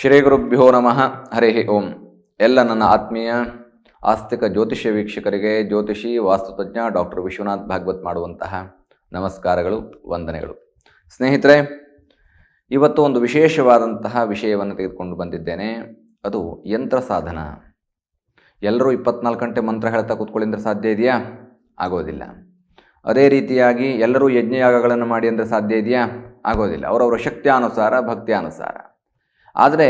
ಶ್ರೀ ಗುರುಭ್ಯೋ ನಮಃ. ಹರಿ ಓಂ. ಎಲ್ಲ ನನ್ನ ಆತ್ಮೀಯ, ಆಸ್ತಿಕ ಜ್ಯೋತಿಷ್ಯ ವೀಕ್ಷಕರಿಗೆ, ಜ್ಯೋತಿಷಿ ವಾಸ್ತುತಜ್ಞ ಡಾಕ್ಟರ್ ವಿಶ್ವನಾಥ್ ಭಾಗವತ್ ಮಾಡುವಂತಹ ನಮಸ್ಕಾರಗಳು, ವಂದನೆಗಳು. ಸ್ನೇಹಿತರೆ, ಇವತ್ತು ಒಂದು ವಿಶೇಷವಾದಂತಹ ವಿಷಯವನ್ನು ತೆಗೆದುಕೊಂಡು ಬಂದಿದ್ದೇನೆ. ಅದು ಯಂತ್ರ ಸಾಧನ. ಎಲ್ಲರೂ ಇಪ್ಪತ್ನಾಲ್ಕು ಗಂಟೆ ಮಂತ್ರ ಹೇಳ್ತಾ ಕೂತ್ಕೊಳ್ಳಿಂದ್ರೆ ಸಾಧ್ಯ ಇದೆಯಾ? ಆಗೋದಿಲ್ಲ. ಅದೇ ರೀತಿಯಾಗಿ ಎಲ್ಲರೂ ಯಜ್ಞಯಾಗಗಳನ್ನು ಮಾಡಿ ಅಂದರೆ ಸಾಧ್ಯ ಇದೆಯಾ? ಆಗೋದಿಲ್ಲ. ಅವರವರ ಶಕ್ತಿಯಾನುಸಾರ, ಭಕ್ತಿಯಾನುಸಾರ. ಆದರೆ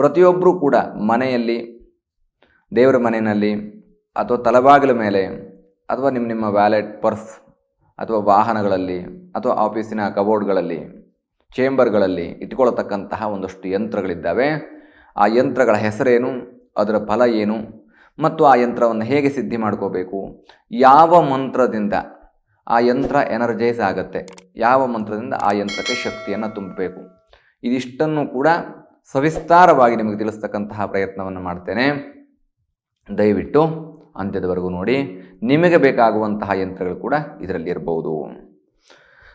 ಪ್ರತಿಯೊಬ್ಬರೂ ಕೂಡ ಮನೆಯಲ್ಲಿ, ದೇವರ ಮನೆಯಲ್ಲಿ ಅಥವಾ ತಲಬಾಗಿಲ ಮೇಲೆ ಅಥವಾ ನಿಮ್ಮ ನಿಮ್ಮ ವ್ಯಾಲೆಟ್, ಪರ್ಸ್ ಅಥವಾ ವಾಹನಗಳಲ್ಲಿ ಅಥವಾ ಆಫೀಸಿನ ಕಬೋರ್ಡ್ಗಳಲ್ಲಿ, ಚೇಂಬರ್ಗಳಲ್ಲಿ ಇಟ್ಕೊಳ್ತಕ್ಕಂತಹ ಒಂದಷ್ಟು ಯಂತ್ರಗಳಿದ್ದಾವೆ. ಆ ಯಂತ್ರಗಳ ಹೆಸರೇನು, ಅದರ ಫಲ ಏನು ಮತ್ತು ಆ ಯಂತ್ರವನ್ನು ಹೇಗೆ ಸಿದ್ಧಿ ಮಾಡ್ಕೋಬೇಕು, ಯಾವ ಮಂತ್ರದಿಂದ ಆ ಯಂತ್ರ ಎನರ್ಜೈಸ್ ಆಗುತ್ತೆ, ಯಾವ ಮಂತ್ರದಿಂದ ಆ ಯಂತ್ರಕ್ಕೆ ಶಕ್ತಿಯನ್ನು ತುಂಬಬೇಕು, ಇದಿಷ್ಟನ್ನು ಕೂಡ ಸವಿಸ್ತಾರವಾಗಿ ನಿಮಗೆ ತಿಳಿಸ್ತಕ್ಕಂತಹ ಪ್ರಯತ್ನವನ್ನು ಮಾಡ್ತೇನೆ. ದಯವಿಟ್ಟು ಅಂತ್ಯದವರೆಗೂ ನೋಡಿ, ನಿಮಗೆ ಬೇಕಾಗುವಂತಹ ಯಂತ್ರಗಳು ಕೂಡ ಇದರಲ್ಲಿ ಇರಬಹುದು.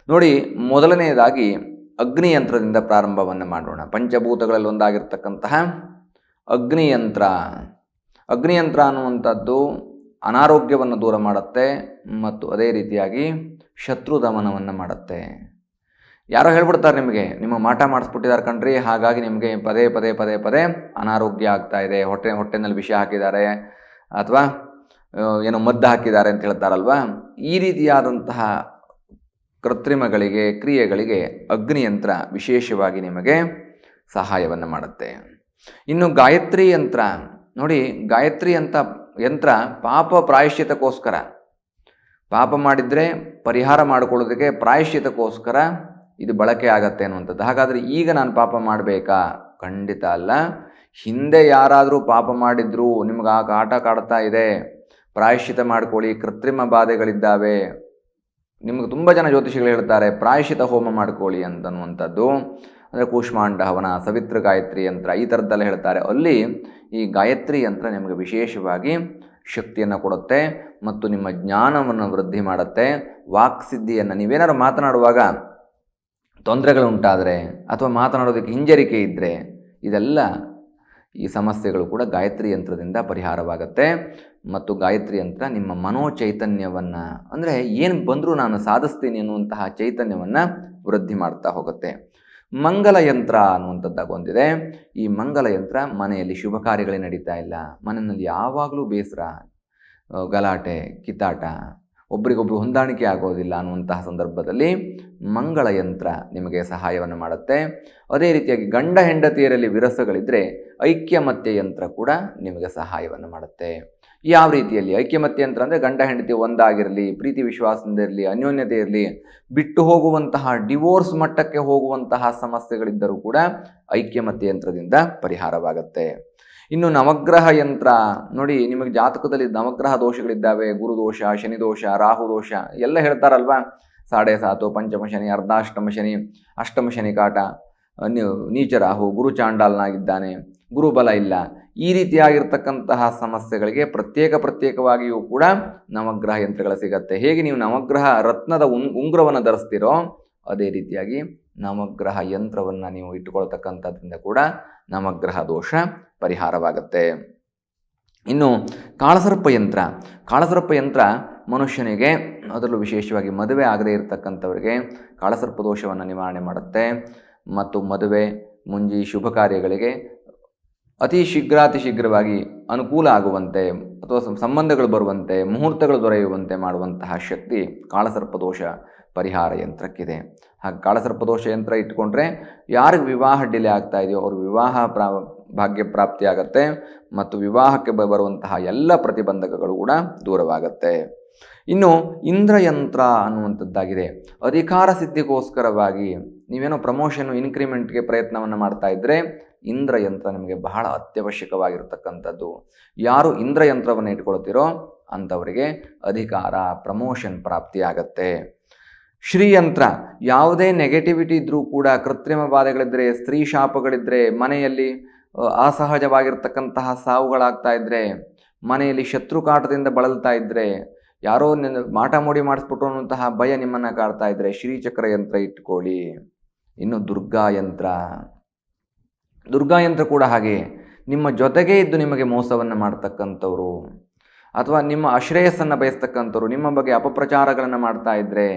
ನೋಡಿ, ಮೊದಲನೆಯದಾಗಿ ಅಗ್ನಿಯಂತ್ರದಿಂದ ಪ್ರಾರಂಭವನ್ನು ಮಾಡೋಣ. ಪಂಚಭೂತಗಳಲ್ಲಿ ಒಂದಾಗಿರ್ತಕ್ಕಂತಹ ಅಗ್ನಿಯಂತ್ರ ಅಗ್ನಿಯಂತ್ರ ಅನ್ನುವಂಥದ್ದು ಅನಾರೋಗ್ಯವನ್ನು ದೂರ ಮಾಡುತ್ತೆ ಮತ್ತು ಅದೇ ರೀತಿಯಾಗಿ ಶತ್ರು ದಮನವನ್ನು ಮಾಡುತ್ತೆ. ಯಾರೋ ಹೇಳ್ಬಿಡ್ತಾರೆ ನಿಮಗೆ, ನಿಮ್ಮ ಮಾಟ ಮಾಡಿಸ್ಬಿಟ್ಟಿದ್ದಾರೆ ಕಣ್ರಿ, ಹಾಗಾಗಿ ನಿಮಗೆ ಪದೇ ಪದೇ ಪದೇ ಪದೇ ಅನಾರೋಗ್ಯ ಆಗ್ತಾ ಇದೆ, ಹೊಟ್ಟೆ, ಹೊಟ್ಟೆನಲ್ಲಿ ವಿಷ ಹಾಕಿದ್ದಾರೆ, ಅಥವಾ ಏನೋ ಮದ್ದು ಹಾಕಿದ್ದಾರೆ ಅಂತ ಹೇಳ್ತಾರಲ್ವ? ಈ ರೀತಿಯಾದಂತಹ ಕೃತ್ರಿಮಗಳಿಗೆ, ಕ್ರಿಯೆಗಳಿಗೆ ಅಗ್ನಿಯಂತ್ರ ವಿಶೇಷವಾಗಿ ನಿಮಗೆ ಸಹಾಯವನ್ನು ಮಾಡುತ್ತೆ. ಇನ್ನು ಗಾಯತ್ರಿ ಯಂತ್ರ, ನೋಡಿ ಗಾಯತ್ರಿ ಅಂತ ಯಂತ್ರ ಪಾಪ ಪ್ರಾಯಶ್ಚಿತಕ್ಕೋಸ್ಕರ. ಪಾಪ ಮಾಡಿದರೆ ಪರಿಹಾರ ಮಾಡಿಕೊಳ್ಳೋದಕ್ಕೆ ಪ್ರಾಯಶ್ಚಿತಕ್ಕೋಸ್ಕರ ಇದು ಬಳಕೆ ಆಗತ್ತೆ ಅನ್ನುವಂಥದ್ದು. ಹಾಗಾದರೆ ಈಗ ನಾನು ಪಾಪ ಮಾಡಬೇಕಾ? ಖಂಡಿತ ಅಲ್ಲ. ಹಿಂದೆ ಯಾರಾದರೂ ಪಾಪ ಮಾಡಿದ್ರು, ನಿಮ್ಗೆ ಆ ಕಾಟ ಕಾಡ್ತಾ ಇದೆ. ಪ್ರಾಯಶ್ಚಿತ ಮಾಡ್ಕೊಳ್ಳಿ, ಕೃತ್ರಿಮ ಬಾಧೆಗಳಿದ್ದಾವೆ. ನಿಮ್ಗೆ ತುಂಬ ಜನ ಜ್ಯೋತಿಷಿಗಳು ಹೇಳ್ತಾರೆ, ಪ್ರಾಯಶ್ಚಿತ ಹೋಮ ಮಾಡ್ಕೊಳ್ಳಿ ಅಂತನ್ನುವಂಥದ್ದು. ಅಂದರೆ ಕೂಷ್ಮಾಂಡ ಹವನ, ಸವಿತ್ರ ಗಾಯತ್ರಿ ಯಂತ್ರ, ಈ ಥರದ್ದೆಲ್ಲ ಹೇಳ್ತಾರೆ. ಅಲ್ಲಿ ಈ ಗಾಯತ್ರಿ ಯಂತ್ರ ನಿಮಗೆ ವಿಶೇಷವಾಗಿ ಶಕ್ತಿಯನ್ನು ಕೊಡುತ್ತೆ ಮತ್ತು ನಿಮ್ಮ ಜ್ಞಾನವನ್ನು ವೃದ್ಧಿ ಮಾಡುತ್ತೆ. ವಾಕ್ಸಿದ್ಧಿಯನ್ನು ನೀವೇನಾದ್ರು ಮಾತನಾಡುವಾಗ ತೊಂದರೆಗಳುಂಟಾದರೆ ಅಥವಾ ಮಾತನಾಡೋದಕ್ಕೆ ಹಿಂಜರಿಕೆ ಇದ್ದರೆ ಇದೆಲ್ಲ ಈ ಸಮಸ್ಯೆಗಳು ಕೂಡ ಗಾಯತ್ರಿ ಯಂತ್ರದಿಂದ ಪರಿಹಾರವಾಗುತ್ತೆ. ಮತ್ತು ಗಾಯತ್ರಿ ಯಂತ್ರ ನಿಮ್ಮ ಮನೋಚೈತನ್ಯವನ್ನು ಅಂದರೆ ಏನು ಬಂದರೂ ನಾನು ಸಾಧಿಸ್ತೀನಿ ಅನ್ನುವಂತಹ ಚೈತನ್ಯವನ್ನು ವೃದ್ಧಿ ಮಾಡ್ತಾ ಹೋಗುತ್ತೆ. ಮಂಗಲ ಯಂತ್ರ ಅನ್ನುವಂಥದ್ದಾಗ ಒಂದಿದೆ. ಈ ಮಂಗಲ ಯಂತ್ರ ಮನೆಯಲ್ಲಿ ಶುಭ ಕಾರ್ಯಗಳೇ ನಡೀತಾ ಇಲ್ಲ. ಮನೆಯಲ್ಲಿ ಯಾವಾಗಲೂ ಬೇಸರ, ಗಲಾಟೆ, ಕಿತ್ತಾಟ ಒಬ್ರಿಗೊಬ್ರು ಹೊಂದಾಣಿಕೆ ಆಗೋದಿಲ್ಲ ಅನ್ನುವಂತಹ ಸಂದರ್ಭದಲ್ಲಿ ಮಂಗಳ ಯಂತ್ರ ನಿಮಗೆ ಸಹಾಯವನ್ನು ಮಾಡುತ್ತೆ. ಅದೇ ರೀತಿಯಾಗಿ ಗಂಡ ಹೆಂಡತಿಯರಲ್ಲಿ ವಿರಸಗಳಿದ್ದರೆ ಐಕ್ಯಮತ್ಯ ಯಂತ್ರ ಕೂಡ ನಿಮಗೆ ಸಹಾಯವನ್ನು ಮಾಡುತ್ತೆ. ಯಾವ ರೀತಿಯಲ್ಲಿ? ಐಕ್ಯಮತ್ಯ ಯಂತ್ರ ಅಂದರೆ ಗಂಡ ಹೆಂಡತಿ ಒಂದಾಗಿರಲಿ, ಪ್ರೀತಿ ವಿಶ್ವಾಸದಿಂದ ಇರಲಿ, ಅನ್ಯೋನ್ಯತೆ ಇರಲಿ, ಬಿಟ್ಟು ಹೋಗುವಂತಹ ಡಿವೋರ್ಸ್ ಮಟ್ಟಕ್ಕೆ ಹೋಗುವಂತಹ ಸಮಸ್ಯೆಗಳಿದ್ದರೂ ಕೂಡ ಐಕ್ಯಮತ್ಯ ಯಂತ್ರದಿಂದ ಪರಿಹಾರವಾಗುತ್ತೆ. ಇನ್ನು ನವಗ್ರಹ ಯಂತ್ರ, ನೋಡಿ ನಿಮಗೆ ಜಾತಕದಲ್ಲಿ ನವಗ್ರಹ ದೋಷಗಳಿದ್ದಾವೆ ಗುರುದೋಷ ಶನಿದೋಷ ರಾಹು ದೋಷ, ಎಲ್ಲ ಹೇಳ್ತಾರಲ್ವಾ? ಸಾಡೆ ಸಾತು, ಪಂಚಮ ಶನಿ, ಅರ್ಧಾಷ್ಟಮ ಶನಿ, ಅಷ್ಟಮ ಶನಿ ಕಾಟ ನೀಚ ರಾಹು, ಗುರು ಚಾಂಡಾಲನಾಗಿದ್ದಾನೆ, ಗುರುಬಲ ಇಲ್ಲ ಈ ರೀತಿಯಾಗಿರ್ತಕ್ಕಂತಹ ಸಮಸ್ಯೆಗಳಿಗೆ ಪ್ರತ್ಯೇಕ ಪ್ರತ್ಯೇಕವಾಗಿಯೂ ಕೂಡ ನವಗ್ರಹ ಯಂತ್ರಗಳು ಸಿಗತ್ತೆ. ಹೇಗೆ ನೀವು ನವಗ್ರಹ ರತ್ನದ ಉಂಗುರವನ್ನು ಧರಿಸ್ತೀರೋ, ಅದೇ ರೀತಿಯಾಗಿ ನವಗ್ರಹ ಯಂತ್ರವನ್ನು ನೀವು ಇಟ್ಟುಕೊಳ್ತಕ್ಕಂಥದ್ರಿಂದ ಕೂಡ ನವಗ್ರಹ ದೋಷ ಪರಿಹಾರವಾಗುತ್ತೆ. ಇನ್ನು ಕಾಳಸರ್ಪ ಯಂತ್ರ. ಕಾಳಸರ್ಪ ಯಂತ್ರ ಮನುಷ್ಯನಿಗೆ ಅದರಲ್ಲೂ ವಿಶೇಷವಾಗಿ ಮದುವೆ ಆಗದೇ ಇರತಕ್ಕಂಥವರಿಗೆ ಕಾಳಸರ್ಪ ದೋಷವನ್ನು ನಿವಾರಣೆ ಮಾಡುತ್ತೆ. ಮತ್ತು ಮದುವೆ, ಮುಂಜಿ ಶುಭ ಕಾರ್ಯಗಳಿಗೆ ಅತಿ ಶೀಘ್ರಾತಿ ಶೀಘ್ರವಾಗಿ ಅನುಕೂಲ ಆಗುವಂತೆ ಅಥವಾ ಸಂಬಂಧಗಳು ಬರುವಂತೆ, ಮುಹೂರ್ತಗಳು ದೊರೆಯುವಂತೆ ಮಾಡುವಂತಹ ಶಕ್ತಿ ಕಾಳಸರ್ಪದೋಷ ಪರಿಹಾರ ಯಂತ್ರಕ್ಕಿದೆ. ಹಾಗೆ ಕಾಳಸರ್ಪದೋಷ ಯಂತ್ರ ಇಟ್ಕೊಂಡ್ರೆ ಯಾರಿಗೆ ವಿವಾಹ ಡಿಲೇ ಆಗ್ತಾ ಇದೆಯೋ ಅವ್ರ ವಿವಾಹ ಪ್ರಾ ಭಾಗ್ಯ ಪ್ರಾಪ್ತಿಯಾಗತ್ತೆ ಮತ್ತು ವಿವಾಹಕ್ಕೆ ಬರುವಂತಹ ಎಲ್ಲ ಪ್ರತಿಬಂಧಕಗಳು ಕೂಡ ದೂರವಾಗತ್ತೆ. ಇನ್ನು ಇಂದ್ರಯಂತ್ರ ಅನ್ನುವಂಥದ್ದಾಗಿದೆ. ಅಧಿಕಾರ ಸಿದ್ಧಿಗೋಸ್ಕರವಾಗಿ ನೀವೇನೋ ಪ್ರಮೋಷನ್ ಇನ್ಕ್ರಿಮೆಂಟ್ಗೆ ಪ್ರಯತ್ನವನ್ನು ಮಾಡ್ತಾ ಇದ್ದರೆ ಇಂದ್ರಯಂತ್ರ ನಿಮಗೆ ಬಹಳ ಅತ್ಯವಶ್ಯಕವಾಗಿರತಕ್ಕಂಥದ್ದು. ಯಾರು ಇಂದ್ರಯಂತ್ರವನ್ನು ಇಟ್ಕೊಳ್ತೀರೋ ಅಂಥವರಿಗೆ ಅಧಿಕಾರ, ಪ್ರಮೋಷನ್ ಪ್ರಾಪ್ತಿಯಾಗತ್ತೆ ಶ್ರೀಯಂತ್ರ, ಯಾವುದೇ ನೆಗೆಟಿವಿಟಿ ಇದ್ದರೂ ಕೂಡ ಕೃತ್ರಿಮ ಬಾಧೆಗಳಿದ್ದರೆ ಸ್ತ್ರೀ ಶಾಪಗಳಿದ್ದರೆ ಮನೆಯಲ್ಲಿ ಅಸಹಜವಾಗಿರ್ತಕ್ಕಂತಹ ಸಾವುಗಳಾಗ್ತಾ ಇದ್ದರೆ ಮನೆಯಲ್ಲಿ ಶತ್ರುಕಾಟದಿಂದ ಬಳಲ್ತಾ ಇದ್ದರೆ ಯಾರೋ ನಿನ್ನ ಮಾಟ ಮೋಡಿ ಮಾಡಿಸ್ಬಿಟ್ಟು ಅನ್ನುವಂತಹ ಭಯ ನಿಮ್ಮನ್ನು ಕಾಡ್ತಾ ಇದ್ದರೆ ಶ್ರೀಚಕ್ರ ಯಂತ್ರ ಇಟ್ಕೊಳ್ಳಿ. ಇನ್ನು ದುರ್ಗಾ ಯಂತ್ರ ದುರ್ಗಾಯಂತ್ರ ಕೂಡ ಹಾಗೆಯೇ ನಿಮ್ಮ ಜೊತೆಗೇ ಇದ್ದು ನಿಮಗೆ ಮೋಸವನ್ನು ಮಾಡ್ತಕ್ಕಂಥವ್ರು. ಅಥವಾ ನಿಮ್ಮ ಅಶ್ರೇಯಸ್ಸನ್ನು ಬಯಸ್ತಕ್ಕಂಥವ್ರು, ನಿಮ್ಮ ಬಗ್ಗೆ ಅಪಪ್ರಚಾರಗಳನ್ನು ಮಾಡ್ತಾ ಇದ್ದರೆ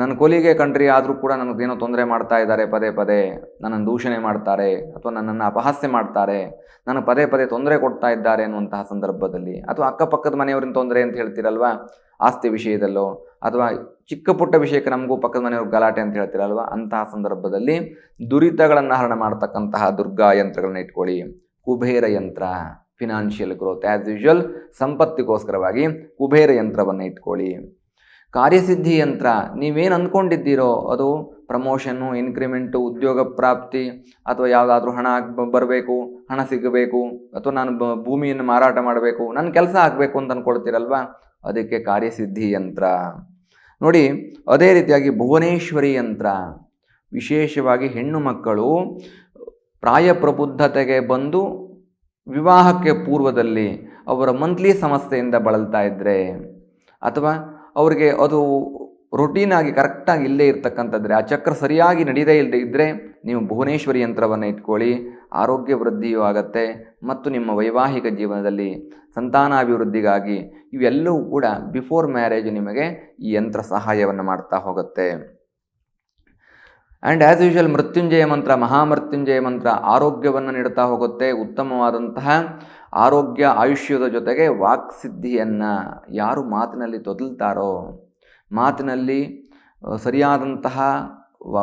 ನನ್ನ ಕೊಲಿಗೆ ಕಂಡ್ರಿ, ಆದರೂ ಕೂಡ ನನಗೇನೋ ತೊಂದರೆ ಮಾಡ್ತಾ ಇದ್ದಾರೆ, ಪದೇ ಪದೇ. ನನ್ನನ್ನು ದೂಷಣೆ ಮಾಡ್ತಾರೆ, ಅಥವಾ ನನ್ನನ್ನು ಅಪಹಾಸ್ಯ ಮಾಡ್ತಾರೆ. ನನಗೆ ಪದೇ ಪದೇ ತೊಂದರೆ ಕೊಡ್ತಾ ಇದ್ದಾರೆ ಅನ್ನುವಂತಹ ಸಂದರ್ಭದಲ್ಲಿ. ಅಥವಾ ಅಕ್ಕಪಕ್ಕದ ಮನೆಯವರಿನ ತೊಂದರೆ ಅಂತ ಹೇಳ್ತೀರಲ್ವಾ? ಆಸ್ತಿ ವಿಷಯದಲ್ಲೋ ಅಥವಾ ಚಿಕ್ಕ ಪುಟ್ಟ ವಿಷಯಕ್ಕೆ ನಮಗೂ ಪಕ್ಕದ ಮನೆಯವ್ರ ಗಲಾಟೆ ಅಂತ ಹೇಳ್ತೀರಲ್ವ? ಅಂತಹ ಸಂದರ್ಭದಲ್ಲಿ ದುರಿತಗಳನ್ನು ಹರಣ ಮಾಡ್ತಕ್ಕಂತಹ ದುರ್ಗಾ ಯಂತ್ರಗಳನ್ನ ಇಟ್ಕೊಳ್ಳಿ. ಕುಬೇರ ಯಂತ್ರ ಫಿನಾನ್ಷಿಯಲ್ ಗ್ರೋತ್ ಆ್ಯಸ್ ಯೂಶುವಲ್ ಸಂಪತ್ತಿಗೋಸ್ಕರವಾಗಿ ಕುಬೇರ ಯಂತ್ರವನ್ನು ಇಟ್ಕೊಳ್ಳಿ. ಕಾರ್ಯಸಿದ್ಧಿ ಯಂತ್ರ, ನೀವೇನು ಅಂದ್ಕೊಂಡಿದ್ದೀರೋ ಅದು ಪ್ರಮೋಷನ್ನು ಇನ್ಕ್ರಿಮೆಂಟು ಉದ್ಯೋಗ ಪ್ರಾಪ್ತಿ ಅಥವಾ ಯಾವುದಾದ್ರೂ ಹಣ ಬರಬೇಕು, ಹಣ ಸಿಗಬೇಕು ಅಥವಾ ನಾನು ಭೂಮಿಯನ್ನು ಮಾರಾಟ ಮಾಡಬೇಕು, ನನ್ನ ಕೆಲಸ ಆಗಬೇಕು ಅಂತ ಅಂದ್ಕೊಳ್ತೀರಲ್ವ ಅದಕ್ಕೆ ಕಾರ್ಯಸಿದ್ಧಿ ಯಂತ್ರ. ನೋಡಿ, ಅದೇ ರೀತಿಯಾಗಿ ಭುವನೇಶ್ವರಿ ಯಂತ್ರ. ವಿಶೇಷವಾಗಿ ಹೆಣ್ಣು ಮಕ್ಕಳು ಪ್ರಾಯ ಪ್ರಬುದ್ಧತೆಗೆ ಬಂದು ವಿವಾಹಕ್ಕೆ ಪೂರ್ವದಲ್ಲಿ ಅವರ ಮಂತ್ಲಿ ಸಮಸ್ಯೆಯಿಂದ ಬಳಲ್ತಾ ಇದ್ದರೆ ಅಥವಾ ಅವರಿಗೆ ಅದು ರೊಟೀನಾಗಿ ಕರೆಕ್ಟಾಗಿ ಇಲ್ಲೇ ಇರ್ತಕ್ಕಂಥದ್ರೆ, ಆ ಚಕ್ರ ಸರಿಯಾಗಿ ನಡೀದೇ ಇಲ್ಲದೆ ಇದ್ದರೆ ನೀವು ಭುವನೇಶ್ವರಿ ಯಂತ್ರವನ್ನು ಇಟ್ಕೊಳ್ಳಿ, ಆರೋಗ್ಯ ವೃದ್ಧಿಯೂ ಆಗತ್ತೆ ಮತ್ತು ನಿಮ್ಮ ವೈವಾಹಿಕ ಜೀವನದಲ್ಲಿ ಸಂತಾನಾಭಿವೃದ್ಧಿಗಾಗಿ ಇವೆಲ್ಲವೂ ಕೂಡ ಬಿಫೋರ್ ಮ್ಯಾರೇಜ್ ನಿಮಗೆ ಈ ಯಂತ್ರ ಸಹಾಯವನ್ನು ಮಾಡ್ತಾ ಹೋಗುತ್ತೆ. ಆ್ಯಂಡ್ ಆ್ಯಸ್ ಯೂಶುವಲ್ ಮೃತ್ಯುಂಜಯ ಮಂತ್ರ, ಮಹಾಮೃತ್ಯುಂಜಯ ಮಂತ್ರ ಆರೋಗ್ಯವನ್ನು ನೀಡುತ್ತಾ ಹೋಗುತ್ತೆ. ಉತ್ತಮವಾದಂತಹ ಆರೋಗ್ಯ ಆಯುಷ್ಯದ ಜೊತೆಗೆ ವಾಕ್ಸಿದ್ಧಿಯನ್ನು ಯಾರು ಮಾತಿನಲ್ಲಿ ತೊದಲ್ತಾರೋ, ಮಾತಿನಲ್ಲಿ ಸರಿಯಾದಂತಹ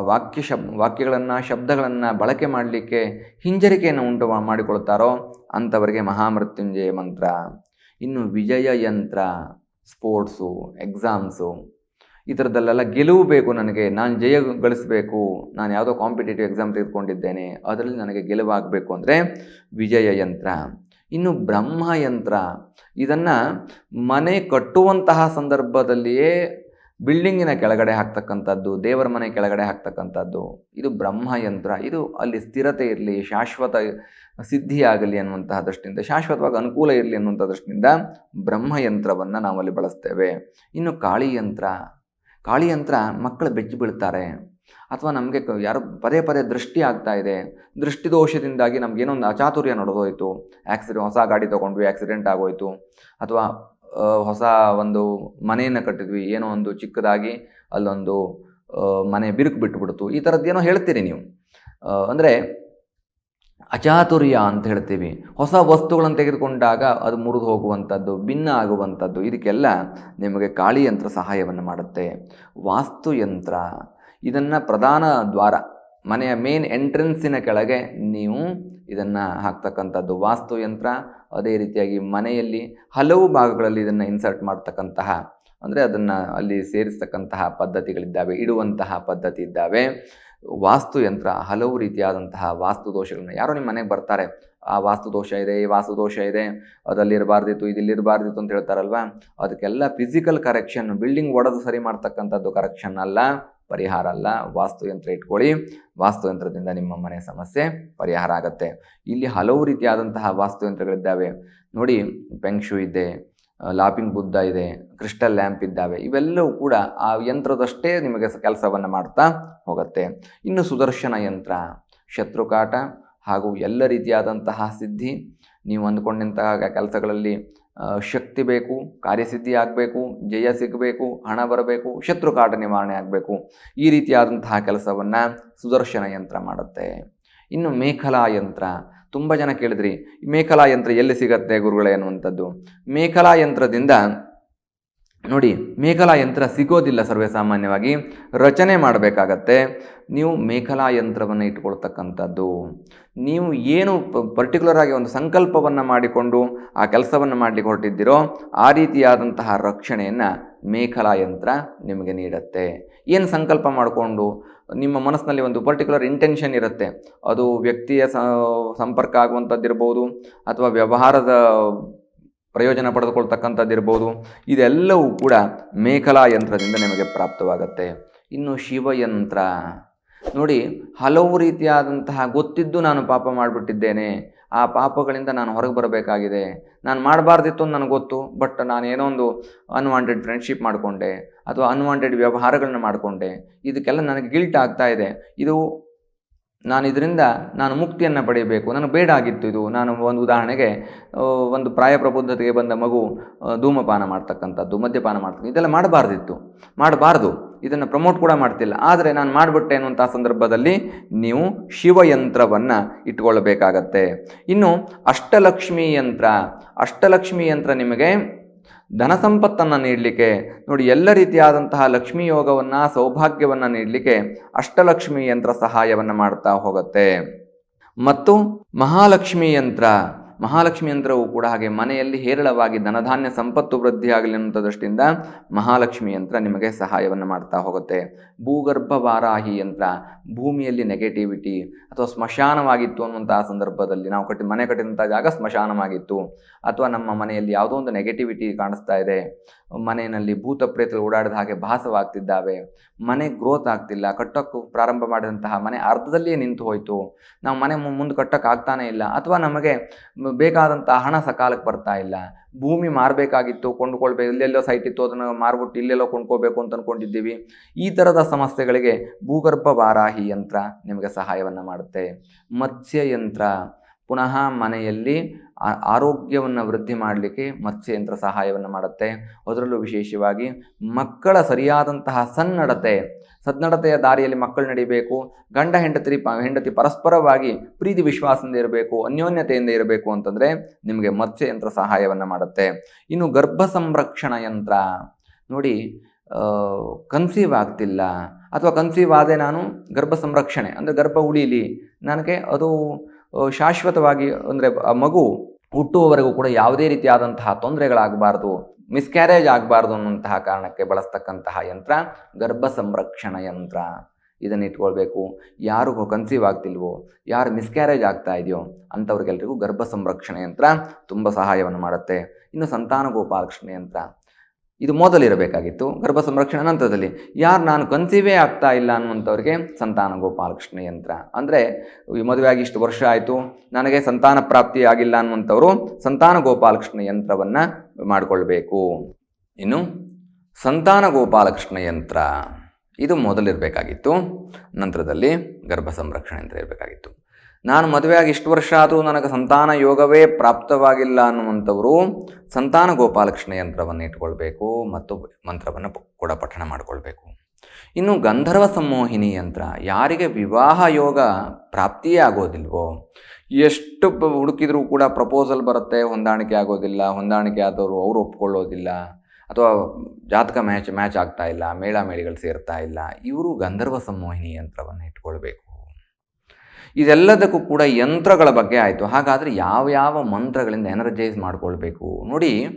ವಾಕ್ಯ ಶಬ್, ವಾಕ್ಯಗಳನ್ನು, ಶಬ್ದಗಳನ್ನು ಬಳಕೆ ಮಾಡಲಿಕ್ಕೆ ಹಿಂಜರಿಕೆಯನ್ನು ಉಂಟು ಮಾಡಿಕೊಳ್ತಾರೋ ಅಂಥವರಿಗೆ ಮಹಾಮೃತ್ಯುಂಜಯ ಮಂತ್ರ. ಇನ್ನು ವಿಜಯ ಯಂತ್ರ, ಸ್ಪೋರ್ಟ್ಸು, ಎಕ್ಸಾಮ್ಸು, ಈ ಥರದಲ್ಲೆಲ್ಲ ಗೆಲುವು ಬೇಕು ನನಗೆ, ನಾನು ಜಯ ಗಳಿಸಬೇಕು, ನಾನು ಯಾವುದೋ ಕಾಂಪಿಟೇಟಿವ್ ಎಕ್ಸಾಮ್ ತೆಗೆದುಕೊಂಡಿದ್ದೇನೆ, ಅದರಲ್ಲಿ ನನಗೆ ಗೆಲುವಾಗಬೇಕು ಅಂದರೆ ವಿಜಯ ಯಂತ್ರ. ಇನ್ನು ಬ್ರಹ್ಮಯಂತ್ರ ಇದನ್ನು ಮನೆ ಕಟ್ಟುವಂತಹ ಸಂದರ್ಭದಲ್ಲಿಯೇ ಬಿಲ್ಡಿಂಗಿನ ಕೆಳಗಡೆ ಹಾಕ್ತಕ್ಕಂಥದ್ದು, ದೇವರ ಮನೆ ಕೆಳಗಡೆ ಹಾಕ್ತಕ್ಕಂಥದ್ದು, ಇದು ಬ್ರಹ್ಮಯಂತ್ರ. ಇದು ಅಲ್ಲಿ ಸ್ಥಿರತೆ ಇರಲಿ, ಶಾಶ್ವತ ಸಿದ್ಧಿಯಾಗಲಿ ಅನ್ನುವಂತಹ ದೃಷ್ಟಿಯಿಂದ, ಶಾಶ್ವತವಾಗಿ ಅನುಕೂಲ ಇರಲಿ ಅನ್ನುವಂಥ ದೃಷ್ಟಿಯಿಂದ ಬ್ರಹ್ಮಯಂತ್ರವನ್ನು ನಾವಲ್ಲಿ ಬಳಸ್ತೇವೆ. ಇನ್ನು ಕಾಳಿಯಂತ್ರ. ಕಾಳಿಯಂತ್ರ ಮಕ್ಕಳು ಬೆಚ್ಚಿ ಬೀಳ್ತಾರೆ. ಅಥವಾ ನಮಗೆ ಯಾರು ಪದೇ ಪದೇ ದೃಷ್ಟಿ ಆಗ್ತಾ ಇದೆ. ದೃಷ್ಟಿ ದೋಷದಿಂದಾಗಿ ನಮಗೇನೋ ಒಂದು ಅಚಾತುರ್ಯ ನಡೆದೋಯ್ತು. ಆಕ್ಸಿಡೆಂಟ್ ಹೊಸ ಗಾಡಿ ತೊಗೊಂಡ್ವಿ, ಆಕ್ಸಿಡೆಂಟ್ ಆಗೋಯ್ತು. ಅಥವಾ ಹೊಸ ಒಂದು ಮನೆಯನ್ನು ಕಟ್ಟಿದ್ವಿ. ಏನೋ ಒಂದು ಚಿಕ್ಕದಾಗಿ ಅಲ್ಲೊಂದು ಮನೆ ಬಿರುಕು ಬಿಟ್ಟುಬಿಡ್ತು ಈ ಥರದ್ದೇನೋ ಹೇಳ್ತೀರಿ ನೀವು. ಅಂದರೆ ಅಚಾತುರ್ಯ ಅಂತ ಹೇಳ್ತೀವಿ. ಹೊಸ ವಸ್ತುಗಳನ್ನು ತೆಗೆದುಕೊಂಡಾಗ ಅದು ಮುರಿದು ಹೋಗುವಂಥದ್ದು ಭಿನ್ನ ಆಗುವಂಥದ್ದು ಇದಕ್ಕೆಲ್ಲ ನಿಮಗೆ ಕಾಳಿಯಂತ್ರ ಸಹಾಯವನ್ನು ಮಾಡುತ್ತೆ. ವಾಸ್ತುಯಂತ್ರ, ಇದನ್ನು ಪ್ರಧಾನ ದ್ವಾರ ಮನೆಯ ಮೇನ್ ಎಂಟ್ರೆನ್ಸಿನ ಕೆಳಗೆ ನೀವು ಇದನ್ನು ಹಾಕ್ತಕ್ಕಂಥದ್ದು ವಾಸ್ತುಯಂತ್ರ ಅದೇ ರೀತಿಯಾಗಿ ಮನೆಯಲ್ಲಿ ಹಲವು ಭಾಗಗಳಲ್ಲಿ ಇದನ್ನು ಇನ್ಸರ್ಟ್ ಮಾಡ್ತಕ್ಕಂತಹ, ಅಂದರೆ ಅದನ್ನು ಅಲ್ಲಿ ಸೇರಿಸ್ತಕ್ಕಂತಹ ಪದ್ಧತಿಗಳಿದ್ದಾವೆ, ಇಡುವಂತಹ ಪದ್ಧತಿ ಇದ್ದಾವೆ. ವಾಸ್ತುಯಂತ್ರ ಹಲವು ರೀತಿಯಾದಂತಹ ವಾಸ್ತು ದೋಷಗಳನ್ನ ಯಾರೋ ನಿಮ್ಮ ಮನೆಗೆ ಬರ್ತಾರೆ. ಆ ವಾಸ್ತು ದೋಷ ಇದೆ, ಈ ವಾಸ್ತು ದೋಷ ಇದೆ ಅದಲ್ಲಿರಬಾರ್ದಿತ್ತು ಇದಿಲ್ಲಿರಬಾರ್ದಿತ್ತು ಅಂತ ಹೇಳ್ತಾರಲ್ವ? ಅದಕ್ಕೆಲ್ಲ ಫಿಸಿಕಲ್ ಕರೆಕ್ಷನ್ ಬಿಲ್ಡಿಂಗ್ ಒಡೆದು ಸರಿ ಮಾಡ್ತಕ್ಕಂಥದ್ದು ಕರೆಕ್ಷನ್ ಅಲ್ಲ. ಪರಿಹಾರ ಅಲ್ಲ. ವಾಸ್ತುಯಂತ್ರ ಇಟ್ಕೊಳ್ಳಿ. ವಾಸ್ತುಯಂತ್ರದಿಂದ ನಿಮ್ಮ ಮನೆ ಸಮಸ್ಯೆ ಪರಿಹಾರ ಆಗುತ್ತೆ. ಇಲ್ಲಿ ಹಲವು ರೀತಿಯಾದಂತಹ ವಾಸ್ತುಯಂತ್ರಗಳಿದ್ದಾವೆ. ನೋಡಿ ಪೆಂಕ್ಷು ಇದೆ ಲಾಪಿಂಗ್ ಬುದ್ಧ ಇದೆ ಕ್ರಿಸ್ಟಲ್ ಲ್ಯಾಂಪ್ ಇದ್ದಾವೆ. ಇವೆಲ್ಲವೂ ಕೂಡ ಆ ಯಂತ್ರದಷ್ಟೇ ನಿಮಗೆ ಕೆಲಸವನ್ನು ಮಾಡ್ತಾ ಹೋಗುತ್ತೆ. ಇನ್ನು ಸುದರ್ಶನ ಯಂತ್ರ, ಶತ್ರುಕಾಟ ಹಾಗೂ ಎಲ್ಲ ರೀತಿಯಾದಂತಹ ಸಿದ್ಧಿ. ನೀವು ಅಂದ್ಕೊಂಡಂತಹ ಕೆಲಸಗಳಲ್ಲಿ ಶಕ್ತಿ ಬೇಕು, ಕಾರ್ಯಸಿದ್ಧಿ ಆಗಬೇಕು, ಜಯ ಸಿಗಬೇಕು, ಹಣ ಬರಬೇಕು, ಶತ್ರು ಕಾಟ ನಿವಾರಣೆ ಆಗಬೇಕು. ಈ ರೀತಿಯಾದಂತಹ ಕೆಲಸವನ್ನು ಸುದರ್ಶನ ಯಂತ್ರ ಮಾಡುತ್ತೆ. ಇನ್ನು ಮೇಖಲಾ ಯಂತ್ರ. ತುಂಬ ಜನ ಕೇಳಿದ್ರಿ, ಮೇಖಲಾ ಯಂತ್ರ ಎಲ್ಲಿ ಸಿಗತ್ತೆ ಗುರುಗಳೇ ಅನ್ನುವಂಥದ್ದು. ಮೇಖಲಾ ಯಂತ್ರದಿಂದ ನೋಡಿ ಮೇಖಲಾ ಯಂತ್ರ ಸಿಗೋದಿಲ್ಲ ಸರ್ವೇ ಸಾಮಾನ್ಯವಾಗಿ ರಚನೆ ಮಾಡಬೇಕಾಗತ್ತೆ. ನೀವು ಮೇಖಲಾ ಯಂತ್ರವನ್ನು ಇಟ್ಕೊಳ್ತಕ್ಕಂಥದ್ದು. ನೀವು ಏನು ಪರ್ಟಿಕ್ಯುಲರ್ ಆಗಿ ಒಂದು ಸಂಕಲ್ಪವನ್ನು ಮಾಡಿಕೊಂಡು ಆ ಕೆಲಸವನ್ನು ಮಾಡಲಿಕ್ಕೆ ಹೊರಟಿದ್ದೀರೋ, ಆ ರೀತಿಯಾದಂತಹ ರಕ್ಷಣೆಯನ್ನು ಮೇಖಲಾ ಯಂತ್ರ ನಿಮಗೆ ನೀಡುತ್ತೆ. ಏನು ಸಂಕಲ್ಪ ಮಾಡಿಕೊಂಡು? ನಿಮ್ಮ ಮನಸ್ಸಿನಲ್ಲಿ ಒಂದು ಪರ್ಟಿಕ್ಯುಲರ್ ಇಂಟೆನ್ಷನ್ ಇರುತ್ತೆ. ಅದು ವ್ಯಕ್ತಿಯ ಸಂಪರ್ಕ ಆಗುವಂಥದ್ದಿರ್ಬೋದು, ಅಥವಾ ವ್ಯವಹಾರದ ಪ್ರಯೋಜನ ಪಡೆದುಕೊಳ್ತಕ್ಕಂಥದ್ದಿರ್ಬೋದು. ಇದೆಲ್ಲವೂ ಕೂಡ ಮೇಖಲಾ ಯಂತ್ರದಿಂದ ನಿಮಗೆ ಪ್ರಾಪ್ತವಾಗುತ್ತೆ. ಇನ್ನು ಶಿವಯಂತ್ರ ನೋಡಿ, ಹಲವು ರೀತಿಯಾದಂತಹ ಗೊತ್ತಿದ್ದು ನಾನು ಪಾಪ ಮಾಡಿಬಿಟ್ಟಿದ್ದೇನೆ. ಆ ಪಾಪಗಳಿಂದ ನಾನು ಹೊರಗೆ ಬರಬೇಕಾಗಿದೆ. ನಾನು ಮಾಡಬಾರ್ದಿತ್ತು ಅಂತ ನನಗೆ ಗೊತ್ತು, ಬಟ್ ನಾನು ಏನೋ ಒಂದು ಅನ್ವಾಂಟೆಡ್ ಫ್ರೆಂಡ್ಶಿಪ್ ಮಾಡಿಕೊಂಡೆ, ಅಥವಾ ಅನ್ವಾಂಟೆಡ್ ವ್ಯವಹಾರಗಳನ್ನ ಮಾಡಿಕೊಂಡೆ. ಇದಕ್ಕೆಲ್ಲ ನನಗೆ ಗಿಲ್ಟ್ ಆಗ್ತಾ ಇದೆ. ಇದು ನಾನು ಇದರಿಂದ ನಾನು ಮುಕ್ತಿಯನ್ನು ಪಡೆಯಬೇಕು. ನನಗೆ ಬೇಡ ಆಗಿತ್ತು ಇದು. ನಾನು ಒಂದು ಉದಾಹರಣೆಗೆ ಒಂದು ಪ್ರಾಯ ಪ್ರಬುದ್ಧತೆಗೆ ಬಂದ ಮಗು ಧೂಮಪಾನ ಮಾಡ್ತಕ್ಕಂಥದ್ದು, ಮದ್ಯಪಾನ ಮಾಡ್ತಕ್ಕಂಥ ಇದೆಲ್ಲ ಮಾಡಬಾರ್ದಿತ್ತು. ಮಾಡಬಾರ್ದು. ಇದನ್ನು ಪ್ರಮೋಟ್ ಕೂಡ ಮಾಡ್ತಿಲ್ಲ. ಆದರೆ ನಾನು ಮಾಡಿಬಿಟ್ಟೆ ಅನ್ನುವಂಥ ಸಂದರ್ಭದಲ್ಲಿ ನೀವು ಶಿವಯಂತ್ರವನ್ನು ಇಟ್ಕೊಳ್ಬೇಕಾಗತ್ತೆ. ಇನ್ನು ಅಷ್ಟಲಕ್ಷ್ಮಿ ಯಂತ್ರ ಅಷ್ಟಲಕ್ಷ್ಮಿ ಯಂತ್ರ ನಿಮಗೆ ಧನ ಸಂಪತ್ತನ್ನು ನೀಡಲಿಕ್ಕೆ, ನೋಡಿ ಎಲ್ಲ ರೀತಿಯಾದಂತಹ ಲಕ್ಷ್ಮೀ ಯೋಗವನ್ನು, ಸೌಭಾಗ್ಯವನ್ನು ನೀಡಲಿಕ್ಕೆ ಅಷ್ಟಲಕ್ಷ್ಮಿ ಯಂತ್ರ ಸಹಾಯವನ್ನು ಮಾಡ್ತಾ ಹೋಗುತ್ತೆ. ಮತ್ತು ಮಹಾಲಕ್ಷ್ಮಿ ಯಂತ್ರ ಮಹಾಲಕ್ಷ್ಮಿ ಯಂತ್ರವು ಕೂಡ ಹಾಗೆ ಮನೆಯಲ್ಲಿ ಹೇರಳವಾಗಿ ಧನಧಾನ್ಯ ಸಂಪತ್ತು ವೃದ್ಧಿಯಾಗಲಿ ಅನ್ನುವಂಥ ದೃಷ್ಟಿಯಿಂದ ಮಹಾಲಕ್ಷ್ಮಿ ಯಂತ್ರ ನಿಮಗೆ ಸಹಾಯವನ್ನು ಮಾಡ್ತಾ ಹೋಗುತ್ತೆ. ಭೂಗರ್ಭ ವಾರಾಹಿ ಯಂತ್ರ, ಭೂಮಿಯಲ್ಲಿ ನೆಗೆಟಿವಿಟಿ ಅಥವಾ ಸ್ಮಶಾನವಾಗಿತ್ತು ಅನ್ನುವಂತಹ ಸಂದರ್ಭದಲ್ಲಿ ನಾವು ಕಟ್ಟಿ, ಮನೆ ಕಟ್ಟಿದಂಥ ಜಾಗ ಸ್ಮಶಾನವಾಗಿತ್ತು. ಅಥವಾ ನಮ್ಮ ಮನೆಯಲ್ಲಿ ಯಾವುದೋ ಒಂದು ನೆಗೆಟಿವಿಟಿ ಕಾಣಿಸ್ತಾ ಇದೆ. ಮನೆಯಲ್ಲಿ ಭೂತ ಪ್ರೇತಗಳು ಓಡಾಡಿದ ಹಾಗೆ ಭಾಸವಾಗ್ತಿದ್ದಾವೆ. ಮನೆ ಗ್ರೋತ್ ಆಗ್ತಿಲ್ಲ. ಕಟ್ಟೋಕ್ಕೆ ಪ್ರಾರಂಭ ಮಾಡಿದಂತಹ ಮನೆ ಅರ್ಧದಲ್ಲಿಯೇ ನಿಂತು ಹೋಯಿತು. ನಾವು ಮನೆ ಮುಂದೆ ಕಟ್ಟೋಕ್ಕಾಗ್ತಾನೇ ಆಗ್ತಾನೇ ಇಲ್ಲ. ಅಥವಾ ನಮಗೆ ಬೇಕಾದಂತಹ ಹಣ ಸಕಾಲಕ್ಕೆ ಬರ್ತಾ ಇಲ್ಲ. ಭೂಮಿ ಮಾರಬೇಕಾಗಿತ್ತು, ಕೊಂಡ್ಕೊಳ್ಬೇಕು, ಇಲ್ಲೆಲ್ಲೋ ಸೈಟ್ ಇತ್ತು, ಅದನ್ನು ಮಾರ್ಬಿಟ್ಟು ಇಲ್ಲೆಲ್ಲೋ ಕೊಂಡ್ಕೋಬೇಕು ಅಂತ ಅಂದ್ಕೊಂಡಿದ್ದೀವಿ. ಈ ಥರದ ಸಮಸ್ಯೆಗಳಿಗೆ ಭೂಗರ್ಭ ವಾರಾಹಿ ಯಂತ್ರ ನಿಮಗೆ ಸಹಾಯವನ್ನು ಮಾಡುತ್ತೆ. ಮತ್ಸ್ಯ ಯಂತ್ರ ಪುನಃ ಮನೆಯಲ್ಲಿ ಆರೋಗ್ಯವನ್ನು ವೃದ್ಧಿ ಮಾಡಲಿಕ್ಕೆ ಮತ್ಸ್ಯಯಂತ್ರ ಸಹಾಯವನ್ನು ಮಾಡುತ್ತೆ. ಅದರಲ್ಲೂ ವಿಶೇಷವಾಗಿ ಮಕ್ಕಳ ಸರಿಯಾದಂತಹ ಸನ್ನಡತೆ, ಸನ್ನಡತೆಯ ದಾರಿಯಲ್ಲಿ ಮಕ್ಕಳು ನಡಿಬೇಕು, ಗಂಡ, ಹೆಂಡತಿ ಹೆಂಡತಿ ಪರಸ್ಪರವಾಗಿ ಪ್ರೀತಿ ವಿಶ್ವಾಸದಿಂದ ಇರಬೇಕು, ಅನ್ಯೋನ್ಯತೆಯಿಂದ ಇರಬೇಕು ಅಂತಂದರೆ ನಿಮಗೆ ಮತ್ಸ್ಯಯಂತ್ರ ಸಹಾಯವನ್ನು ಮಾಡುತ್ತೆ. ಇನ್ನು ಗರ್ಭ ಸಂರಕ್ಷಣ ಯಂತ್ರ, ನೋಡಿ ಕನ್ಸೀವ್ ಆಗ್ತಿಲ್ಲ. ಅಥವಾ ಕನ್ಸೀವ್ ಆದೆ ನಾನು ಗರ್ಭ ಸಂರಕ್ಷಣೆ, ಅಂದರೆ ಗರ್ಭ ಉಳೀಲಿ, ನನಗೆ ಅದು ಶಾಶ್ವತವಾಗಿ ಅಂದರೆ ಮಗು ಹುಟ್ಟುವವರೆಗೂ ಕೂಡ ಯಾವುದೇ ರೀತಿಯಾದಂತಹ ತೊಂದರೆಗಳಾಗಬಾರ್ದು ಮಿಸ್ಕ್ಯಾರೇಜ್ ಆಗಬಾರ್ದು ಅನ್ನುವಂತಹ ಕಾರಣಕ್ಕೆ ಬಳಸ್ತಕ್ಕಂತಹ ಯಂತ್ರ, ಗರ್ಭ ಸಂರಕ್ಷಣ ಯಂತ್ರ. ಇದನ್ನು ಇಟ್ಕೊಳ್ಬೇಕು. ಯಾರಿಗೂ ಕನ್ಸೀವ್ ಆಗ್ತಿಲ್ವೋ, ಯಾರು ಮಿಸ್ಕ್ಯಾರೇಜ್ ಆಗ್ತಾ ಇದೆಯೋ ಅಂಥವ್ರಿಗೆಲ್ಲರಿಗೂ ಗರ್ಭ ಸಂರಕ್ಷಣೆ ಯಂತ್ರ ತುಂಬ ಸಹಾಯವನ್ನು ಮಾಡುತ್ತೆ. ಇನ್ನು ಸಂತಾನ ಗೋಪಾಲಕೃಷ್ಣ ಯಂತ್ರ. ಇದು ಮೊದಲಿರಬೇಕಾಗಿತ್ತು. ಗರ್ಭ ಸಂರಕ್ಷಣೆ ನಂತರದಲ್ಲಿ ಯಾರು ನಾನು ಕನ್ಸಿವೇ ಆಗ್ತಾ ಇಲ್ಲ ಅನ್ನುವಂಥವ್ರಿಗೆ ಸಂತಾನ ಗೋಪಾಲಕೃಷ್ಣ ಯಂತ್ರ. ಅಂದರೆ, ಈ ಮದುವೆಯಾಗಿ ಇಷ್ಟು ವರ್ಷ ಆಯಿತು, ನನಗೆ ಸಂತಾನ ಪ್ರಾಪ್ತಿ ಆಗಿಲ್ಲ ಅನ್ನುವಂಥವರು ಸಂತಾನ ಗೋಪಾಲಕೃಷ್ಣ ಯಂತ್ರವನ್ನು ಮಾಡಿಕೊಳ್ಬೇಕು. ಇನ್ನು, ಸಂತಾನ ಗೋಪಾಲಕೃಷ್ಣ ಯಂತ್ರ. ಇದು ಮೊದಲಿರಬೇಕಾಗಿತ್ತು. ನಂತರದಲ್ಲಿ ಗರ್ಭ ಸಂರಕ್ಷಣೆ ಯಂತ್ರ ಇರಬೇಕಾಗಿತ್ತು ನಾನು ಮದುವೆಯಾಗಿ ಇಷ್ಟು ವರ್ಷ ಆದರೂ ನನಗೆ ಸಂತಾನ ಯೋಗವೇ ಪ್ರಾಪ್ತವಾಗಿಲ್ಲ ಅನ್ನುವಂಥವರು ಸಂತಾನ ಗೋಪಾಲಕೃಷ್ಣ ಯಂತ್ರವನ್ನು ಇಟ್ಕೊಳ್ಬೇಕು ಮತ್ತು ಮಂತ್ರವನ್ನು ಕೂಡ ಪಠಣ ಮಾಡಿಕೊಳ್ಬೇಕು. ಇನ್ನು ಗಂಧರ್ವ ಸಂಮೋಹಿನಿ ಯಂತ್ರ ಯಾರಿಗೆ ವಿವಾಹ ಯೋಗ ಪ್ರಾಪ್ತಿಯೇ ಆಗೋದಿಲ್ವೋ? ಎಷ್ಟು ಹುಡುಕಿದರೂ ಕೂಡ ಪ್ರಪೋಸಲ್ ಬರುತ್ತೆ, ಹೊಂದಾಣಿಕೆ ಆಗೋದಿಲ್ಲ, ಹೊಂದಾಣಿಕೆ ಆದವರು ಅವರು ಒಪ್ಕೊಳ್ಳೋದಿಲ್ಲ, ಅಥವಾ ಜಾತಕ ಮ್ಯಾಚ್ ಮ್ಯಾಚ್ ಆಗ್ತಾ ಇಲ್ಲ, ಮೇಳ ಮೇಳಿಗಳು ಸೇರ್ತಾ ಇಲ್ಲ, ಇವರು ಗಂಧರ್ವ ಸಂಮೋಹಿನಿ ಯಂತ್ರವನ್ನು ಇಟ್ಕೊಳ್ಬೇಕು. ಇದೆಲ್ಲದಕ್ಕೂ ಕೂಡ ಯಂತ್ರಗಳ ಬಗ್ಗೆ ಆಯಿತು. ಹಾಗಾದರೆ ಯಾವ ಯಾವ ಮಂತ್ರಗಳಿಂದ ಎನರ್ಜೈಸ್ ಮಾಡಿಕೊಳ್ಬೇಕು? ನೋಡಿ,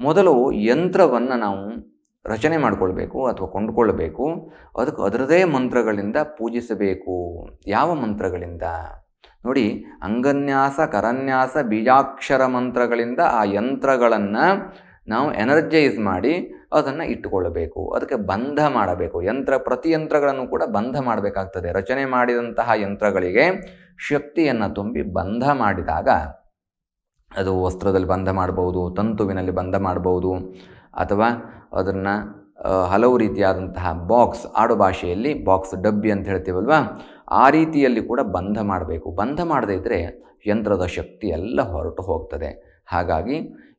ಮೊದಲು ಯಂತ್ರವನ್ನು ನಾವು ರಚನೆ ಮಾಡಿಕೊಳ್ಬೇಕು ಅಥವಾ ಕೊಂಡುಕೊಳ್ಬೇಕು. ಅದಕ್ಕೆ ಅದರದೇ ಮಂತ್ರಗಳಿಂದ ಪೂಜಿಸಬೇಕು. ಯಾವ ಮಂತ್ರಗಳಿಂದ? ನೋಡಿ, ಅಂಗನ್ಯಾಸ, ಕರನ್ಯಾಸ, ಬೀಜಾಕ್ಷರ ಮಂತ್ರಗಳಿಂದ ಆ ಯಂತ್ರಗಳನ್ನು ನಾವು ಎನರ್ಜೈಸ್ ಮಾಡಿ ಅದನ್ನು ಇಟ್ಟುಕೊಳ್ಳಬೇಕು, ಅದಕ್ಕೆ ಬಂಧ ಮಾಡಬೇಕು. ಯಂತ್ರ, ಪ್ರತಿ ಯಂತ್ರಗಳನ್ನು ಕೂಡ ಬಂಧ ಮಾಡಬೇಕಾಗ್ತದೆ. ರಚನೆ ಮಾಡಿದಂತಹ ಯಂತ್ರಗಳಿಗೆ ಶಕ್ತಿಯನ್ನು ತುಂಬಿ ಬಂಧ ಮಾಡಿದಾಗ ಅದು ವಸ್ತ್ರದಲ್ಲಿ ಬಂಧ ಮಾಡ್ಬೋದು, ತಂತುವಿನಲ್ಲಿ ಬಂಧ ಮಾಡ್ಬೋದು, ಅಥವಾ ಅದನ್ನು ಹಲವು ರೀತಿಯಾದಂತಹ ಬಾಕ್ಸ್ ಆಡು ಭಾಷೆಯಲ್ಲಿ ಬಾಕ್ಸ್ ಡಬ್ಬಿ ಅಂತ ಹೇಳ್ತೀವಲ್ವಾ? ಆ ರೀತಿಯಲ್ಲಿ ಕೂಡ ಬಂಧ ಮಾಡಬೇಕು. ಬಂಧ ಮಾಡದೇ ಇದ್ದರೆ ಯಂತ್ರದ ಶಕ್ತಿ ಎಲ್ಲ ಹೊರಟು ಹೋಗ್ತದೆ. ಹಾಗಾಗಿ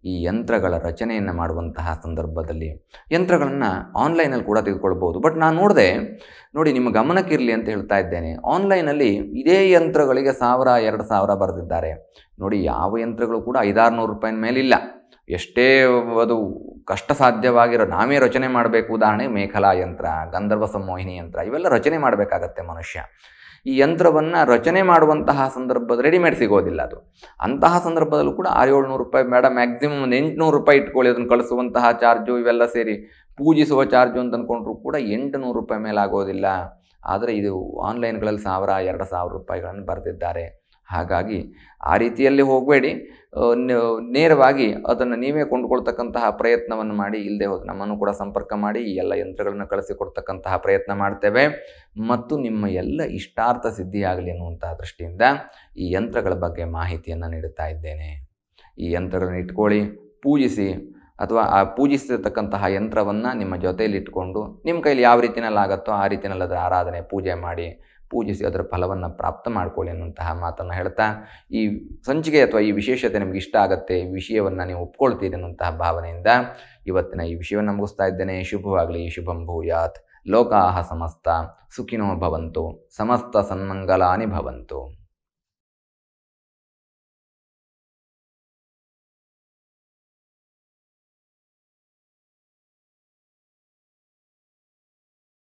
ಈ ಯಂತ್ರಗಳ ರಚನೆಯನ್ನು ಮಾಡುವಂತಹ ಸಂದರ್ಭದಲ್ಲಿ ಯಂತ್ರಗಳನ್ನು ಆನ್ಲೈನಲ್ಲಿ ಕೂಡ ತೆಗೆದುಕೊಳ್ಬೋದು ಬಟ್ ನಾನು ನೋಡಿದೆ, ನೋಡಿ ನಿಮ್ಮ ಗಮನಕ್ಕಿರಲಿ ಅಂತ ಹೇಳ್ತಾ ಇದ್ದೇನೆ. ಆನ್ಲೈನಲ್ಲಿ ಇದೇ ಯಂತ್ರಗಳಿಗೆ ಸಾವಿರ, ಎರಡು ಸಾವಿರ ಬರೆದಿದ್ದಾರೆ. ನೋಡಿ ಯಾವ ಯಂತ್ರಗಳು ಕೂಡ ಐದಾರು ನೂರು ರೂಪಾಯಿನ ಮೇಲಿಲ್ಲ. ಎಷ್ಟೇ ಅದು ಕಷ್ಟ ಸಾಧ್ಯವಾಗಿರೋ ನಾವೇ ರಚನೆ ಮಾಡಬೇಕು. ಉದಾಹರಣೆ ಮೇಖಲಾ ಯಂತ್ರ, ಗಂಧರ್ವ ಸಂಮೋಹಿನಿ ಯಂತ್ರ, ಇವೆಲ್ಲ ರಚನೆ ಮಾಡಬೇಕಾಗತ್ತೆ ಮನುಷ್ಯ. ಈ ಯಂತ್ರವನ್ನು ರಚನೆ ಮಾಡುವಂತಹ ಸಂದರ್ಭದ ರೆಡಿಮೇಡ್ ಸಿಗೋದಿಲ್ಲ ಅದು. ಅಂತಹ ಸಂದರ್ಭದಲ್ಲೂ ಕೂಡ ಆರು ಏಳ್ನೂರು ರೂಪಾಯಿ ಮೇಡಮ್ ಮ್ಯಾಕ್ಸಿಮಮ್ ಒಂದು ಎಂಟುನೂರು ರೂಪಾಯಿ ಇಟ್ಕೊಳ್ಳಿ, ಅದನ್ನು ಕಳಿಸುವಂತಹ ಚಾರ್ಜು ಇವೆಲ್ಲ ಸೇರಿ. ಪೂಜಿಸುವ ಚಾರ್ಜು ಅಂತ ಅಂದ್ಕೊಂಡ್ರೂ ಕೂಡ ಎಂಟು ನೂರು ರೂಪಾಯಿ ಮೇಲೆ ಆಗೋದಿಲ್ಲ ಆದರೆ ಇದು ಆನ್ಲೈನ್ಗಳಲ್ಲಿ ಸಾವಿರ, ಎರಡು ಸಾವಿರ ರೂಪಾಯಿಗಳನ್ನು ಬರೆದಿದ್ದಾರೆ. ಹಾಗಾಗಿ ಆ ರೀತಿಯಲ್ಲಿ ಹೋಗಬೇಡಿ. ನೇರವಾಗಿ ಅದನ್ನು ನೀವೇ ಕೊಂಡುಕೊಳ್ತಕ್ಕಂತಹ ಪ್ರಯತ್ನವನ್ನು ಮಾಡಿ ಇಲ್ಲದೆ ಹೋಗಿ ನಮ್ಮನ್ನು ಕೂಡ ಸಂಪರ್ಕ ಮಾಡಿ, ಈ ಎಲ್ಲ ಯಂತ್ರಗಳನ್ನು ಕಳಿಸಿಕೊಡ್ತಕ್ಕಂತಹ ಪ್ರಯತ್ನ ಮಾಡ್ತೇವೆ. ಮತ್ತು ನಿಮ್ಮ ಎಲ್ಲ ಇಷ್ಟಾರ್ಥ ಸಿದ್ಧಿಯಾಗಲಿ ಅನ್ನುವಂತಹ ದೃಷ್ಟಿಯಿಂದ ಈ ಯಂತ್ರಗಳ ಬಗ್ಗೆ ಮಾಹಿತಿಯನ್ನು ನೀಡುತ್ತಾ ಇದ್ದೇನೆ. ಈ ಯಂತ್ರಗಳನ್ನು ಇಟ್ಕೊಳ್ಳಿ, ಪೂಜಿಸಿ, ಅಥವಾ ಆ ಪೂಜಿಸಿರ್ತಕ್ಕಂತಹ ಯಂತ್ರವನ್ನು ನಿಮ್ಮ ಜೊತೆಯಲ್ಲಿ ಇಟ್ಕೊಂಡು, ನಿಮ್ಮ ಕೈಲಿ ಯಾವ ರೀತಿಯಲ್ಲಿ ಆಗುತ್ತೋ ಆ ರೀತಿಯಲ್ಲಿ ಅದರ ಆರಾಧನೆ, ಪೂಜೆ ಮಾಡಿ ಪೂಜಿಸಿ ಅದರ ಫಲವನ್ನು ಪ್ರಾಪ್ತ ಮಾಡಿಕೊಳ್ಳಿ ಅನ್ನುವಂತಹ ಮಾತನ್ನು ಹೇಳ್ತಾ, ಈ ಸಂಚಿಕೆ ಅಥವಾ ಈ ವಿಶೇಷತೆ ನಿಮಗೆ ಇಷ್ಟ ಆಗುತ್ತೆ, ಈ ವಿಷಯವನ್ನು ನೀವು ಒಪ್ಕೊಳ್ತೀರಿ ಅನ್ನುವಂತಹ ಭಾವನೆಯಿಂದ ಇವತ್ತಿನ ಈ ವಿಷಯವನ್ನು ಮುಗಿಸ್ತಾ ಇದ್ದೇನೆ. ಶುಭವಾಗಲಿ. ಶುಭಂ ಭೂಯಾತ್. ಲೋಕಾಹ ಸಮಸ್ತ. ಸುಖಿನೋ ಭವಂತು. ಸಮಸ್ತ ಸನ್ಮಂಗಲಾನಿ ಭವಂತು.